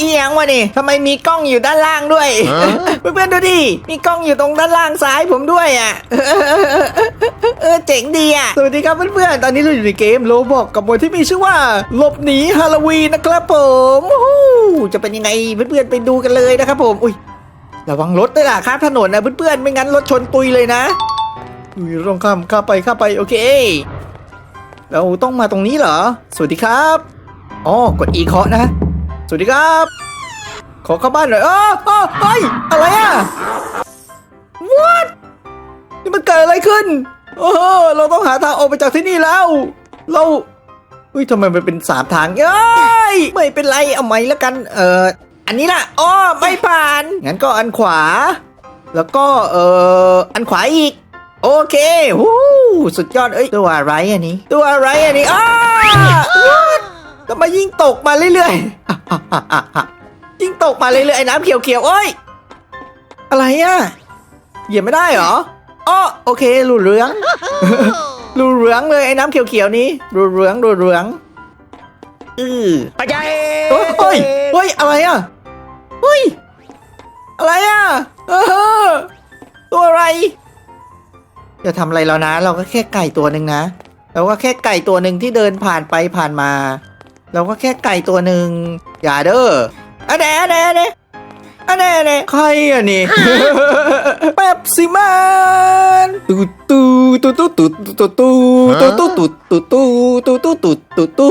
อีหยังวะนี่ทำไมมีกล้องอยู่ด้านล่างด้วย เพื่อนๆดูดิ มีกล้องอยู่ตรงด้านล่างซ้ายผมด้วยอะ เออเจ๋งดีอะ สวัสดีครับเพื่อนๆ ตอนนี้เราอยู่ในเกมโลบอกกับโหมดที่มีชื่อว่าหลบหนีฮาโลวีนนะครับผมโอ้โหจะเป็นยังไงเพื่อนๆไปดูกันเลยนะครับผม อุ้ยระวังรถด้วยล่ะข้ามถนนนะเพื่อนๆ ไม่งั้นรถชนตุยเลยนะอุ้ยต้องข้ามข้ามไปข้ามไปโอเค เราต้องมาตรงนี้เหรอ สวัสดีครับ อ๋อกดอีเคาะนะ สวัสดีครับ ขอเข้าบ้านหน่อยเออเออเฮ้ยอะไรอะ what นี่มันเกิดอะไรขึ้นโอ้โหเราต้องหาทางออกไปจากที่นี่แล้ว เราอุ้ยทำไมมันเป็นสามทางเอ้ยไม่เป็นไรเอาไหมแล้วกัน เอออันนี้ล่ะอ๋อไม่ผ่าน งั้นก็อันขวา แล้วก็เอออันขวาอีก โอเคฮู้สุดยอดเอ้ยตัวอะไรอันนี้ ตัวอะไรอันนี้อ้า what ทำไมยิ่งตกมาเรื่อยๆ ยิ่งตกมาเรื่อยๆไอ้น้ำเขียวๆโอ้ย อะไรอะ เหยียบไม่ได้เหรออ๋อโอเครูเหลืองรูเหลืองเลยไอ้น้ำเขียวๆนี้รูเหลืองรูเหลืองอือไปใจเฮ้ยเฮ้ยเฮ้ยอะไรอะเฮ้ยอะไรอะเออตัวอะไรจะทำอะไรแล้วนะ เราก็แค่ไก่ตัวหนึ่งนะเราก็แค่ไก่ตัวหนึ่งที่เดินผ่านไปผ่านมา เราก็แค่ไก่ตัวหนึ่งอย่าเด้ออันเน่อันเน่อันเน่อันเน่อันเน่ใครอะนี่แป๊บสิมันตูตูตูตูตูตูตูตูตูตูตูตูตูตูตูตูตู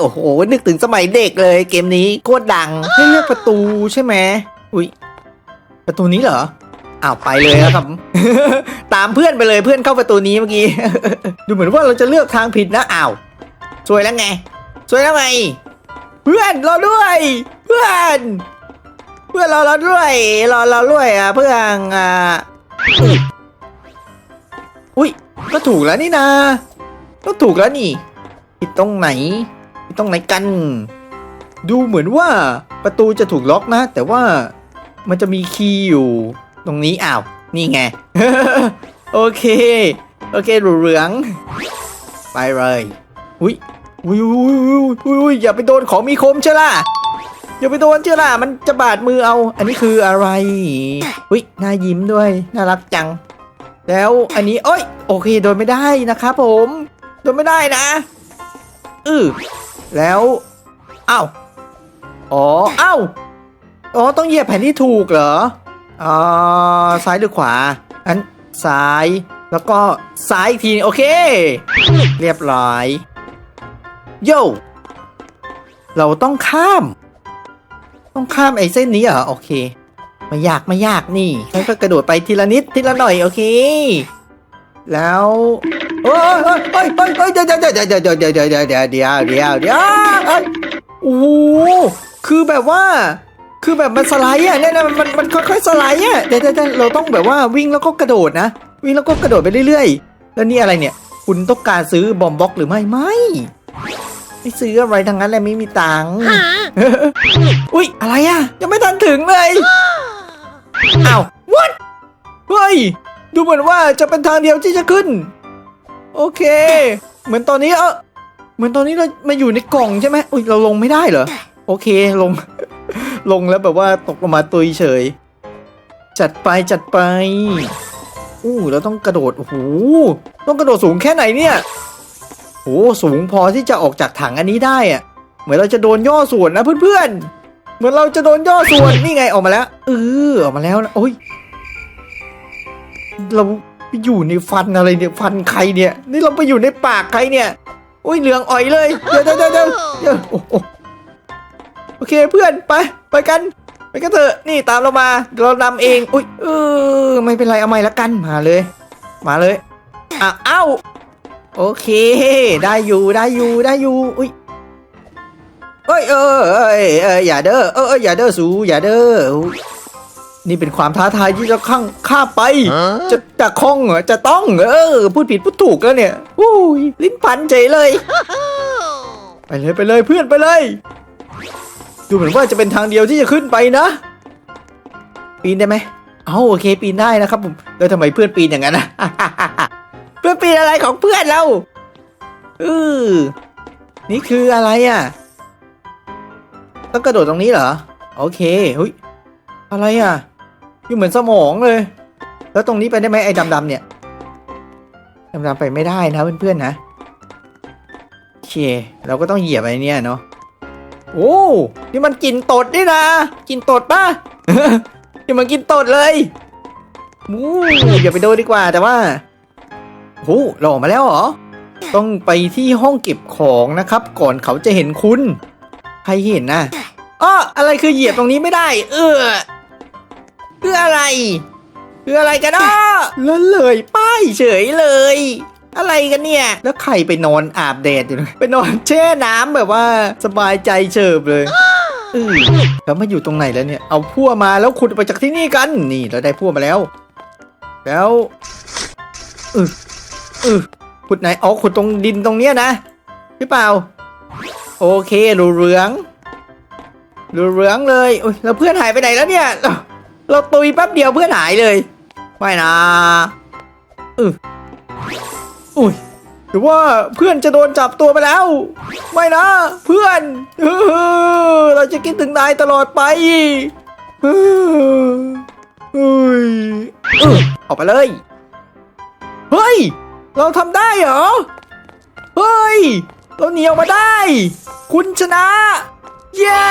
โอ้โหนึกถึงสมัยเด็กเลยเกมนี้โคตรดังให้เลือกประตูใช่ไหมอุ้ยประตูนี้เหรออ้าวไปเลยนะครับ ตามเพื่อนไปเลยเพื่อนเข้าประตูนี้เมื่อกี้ ดูเหมือนว่าเราจะเลือกทางผิดนะอ้าว สวยแล้วไง สวยแล้วไง เพื่อนรอด้วย เพื่อน เพื่อนรอเราด้วยรอเราด้วยอะเพื่อนอะอุ้ยก็ถูกแล้วนี่นะก็ถูกแล้วนี่ผิดตรงไหนผิดตรงไหนกัน ดูเหมือนว่าประตูจะถูกล็อกนะ แต่ว่ามันจะมีคีย์อยู่ ตรงนี้อ้าวนี่ไง โอเค โอเคหรูเหลือง ไปเลย อุ้ย อุ้ยอุ้ยอุ้ยอุ้ยอย่าไปโดนของมีคมใช่ล่ะอย่าไปโดนเชื่อล่ะ มันจะบาดมือเอา อันนี้คืออะไร อุ้ยน่ายิ้มด้วย น่ารักจัง แล้วอันนี้เอ้ย โอเค โดนไม่ได้นะครับผม โดนไม่ได้นะ อือแล้วอ้าวอ๋ออ้าวอ๋อ ต้องเหยียบแผ่นที่ถูกเหรอ อ่า ซ้ายหรือขวา อันซ้าย แล้วก็ซ้ายอีกที โอเค เรียบร้อย โย่เราต้องข้าม ต้องข้ามไอ้เส้นนี้เหรอโอเคไม่ยากไม่ยากนี่แล้วก็กระโดดไปทีละนิดทีละหน่อยโอเค แล้วโอ้ยโอ้ยโอ้ยโอ้ยโอ้ยเดี๋ยวเดี๋ยวเดี๋ยวเดี๋ยวเดี๋ยวเดี๋ยวเดี๋ยวเดี๋ยวเดี๋ยวเดี๋ยวเดี๋ยวเอ้ยโอ้โหคือแบบว่า คือแบบมันสไลด์อะเนี่ยนะมันมันมันค่อยๆสไลด์อะเดี๋ยวเดี๋ยวเดี๋ยวเราต้องแบบว่าวิ่งแล้วก็กระโดดนะ วิ่งแล้วก็กระโดดไปเรื่อยๆ แล้วนี่อะไรเนี่ย คุณต้องการซื้อบอมบ็อกหรือไม่ไม่ ไม่ซื้ออะไรทั้งนั้นเลยไม่มีตังค์อุ๊ยอะไรอะ ยังไม่ทันถึงเลยอ้าว what เฮ้ย ดูเหมือนว่าจะเป็นทางเดียวที่จะขึ้น โอเค เหมือนตอนนี้เออเหมือนตอนนี้เรามาอยู่ในกล่องใช่ไหมอุ้ยเราลงไม่ได้เหรอ โอเคลง ลงแล้วแบบว่าตกลงมาตุยเฉย จัดไปจัดไปอู้เราต้องกระโดด โอ้โห ต้องกระโดดสูงแค่ไหนเนี่ยโอ้ สูงพอที่จะออกจากถังอันนี้ได้อะเหมือนเราจะโดนย่อส่วนนะเพื่อนๆ เหมือนเราจะโดนย่อส่วนนี่ไงออกมาแล้วเออออกมาแล้วนะโอ้ยเราไปอยู่ในฟันอะไรเนี่ยฟันใครเนี่ย นี่เราไปอยู่ในปากใครเนี่ยโอ้ยเหลืองอ่อยเลยเดี๋ยวเดี๋ยวเดี๋ยวเดี๋ยวโอเคเพื่อนไปไปกันไปกันเถอะนี่ตามเรามาเรานำเองอุ้ยเออไม่เป็นไรเอาใหม่ละกันมาเลย มาเลยอ้าว โอเค ได้อยู่ได้อยู่ได้อยู่ อุ้ยเอ้ยเออเอ้ยเอ้ยอย่าเด้อเออเอ้ยอย่าเด้อสูอย่าเด้ออุ๊ยนี่เป็นความท้าทายที่จะข้างข้ามไป จะจะคล่องเหรอจะต้องเออพูดผิดพูดถูกแล้วเนี่ยอุ้ยลิ้นพันใจเลย ไปเลยไปเลยเพื่อนไปเลย ดูเหมือนว่าจะเป็นทางเดียวที่จะขึ้นไปนะ ปีนได้ไหมเอาโอเค ปีนได้นะครับผมแล้วทำไมเพื่อนปีนอย่างนั้นนะ เพื่อนปีนอะไรของเพื่อนเราเออนี่คืออะไรอะ ต้องกระโดดตรงนี้เหรอ โอเคเฮ้ยอะไรอะอยู่เหมือนสมองเลย แล้วตรงนี้ไปได้ไหมไอ้ดำๆเนี่ยดำๆไปไม่ได้นะเพื่อนๆนะโอเค เราก็ต้องเหยียบไอ้นี่เนาะโอ้นี่มันกินตดนี่นะกินตดป่ะนี่มันกินตดเลยอู้อย่าไปโดนดีกว่าแต่ว่า โอ้เราอกมาแล้วเหรอ ต้องไปที่ห้องเก็บของนะครับ ก่อนเขาจะเห็นคุณ ใครเห็นนะอ้ออะไรคือเหยียบตรงนี้ไม่ได้ เออคืออะไร คืออะไรกันอ้อแล้วเลยป้ายเฉยเลย อะไรกันเนี่ย แล้วใครไปนอนอาบแดดอยู่เลยไปนอนแช่น้ำแบบว่าสบายใจเฉิบเลยเออแล้วมาอยู่ตรงไหนแล้วเนี่ย เอาพั่วมาแล้วขุดไปจากที่นี่กัน นี่เราได้พั่วมาแล้ว แล้วเออ เออขุดไหนอ๋อขุดตรงดินตรงเนี้ยนะหรือเปล่า โอเครูเหลืองรูเหลืองเลยอุ๊ยแล้วเพื่อนหายไปไหนแล้วเนี่ย เราเราตุยแป๊บเดียวเพื่อนหายเลยไม่นะอืออุ้ยหรือว่าเพื่อนจะโดนจับตัวไปแล้ว ไม่นะ เพื่อนเราจะคิดถึงนายตลอดไปเฮ้ยออกไปเลย เฮ้ย เราทำได้เหรอ เฮ้ย เราเหนีออกมาได้ คุณชนะ เย้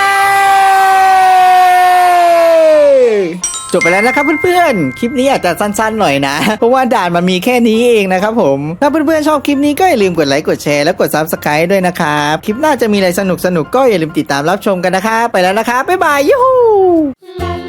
จบไปแล้วนะครับเพื่อนๆ คลิปนี้อาจจะสั้นๆหน่อยนะ เพราะว่าด่านมันมีแค่นี้เองนะครับผม ถ้าเพื่อนๆ ชอบคลิปนี้ก็อย่าลืมกดไลค์ กดแชร์ และกด Subscribe ด้วยนะครับ คลิปหน้าจะมีอะไรสนุกๆ ก็อย่าลืมติดตามรับชมกันนะครับ ไปแล้วนะครับ บ๊ายบาย ยูฮู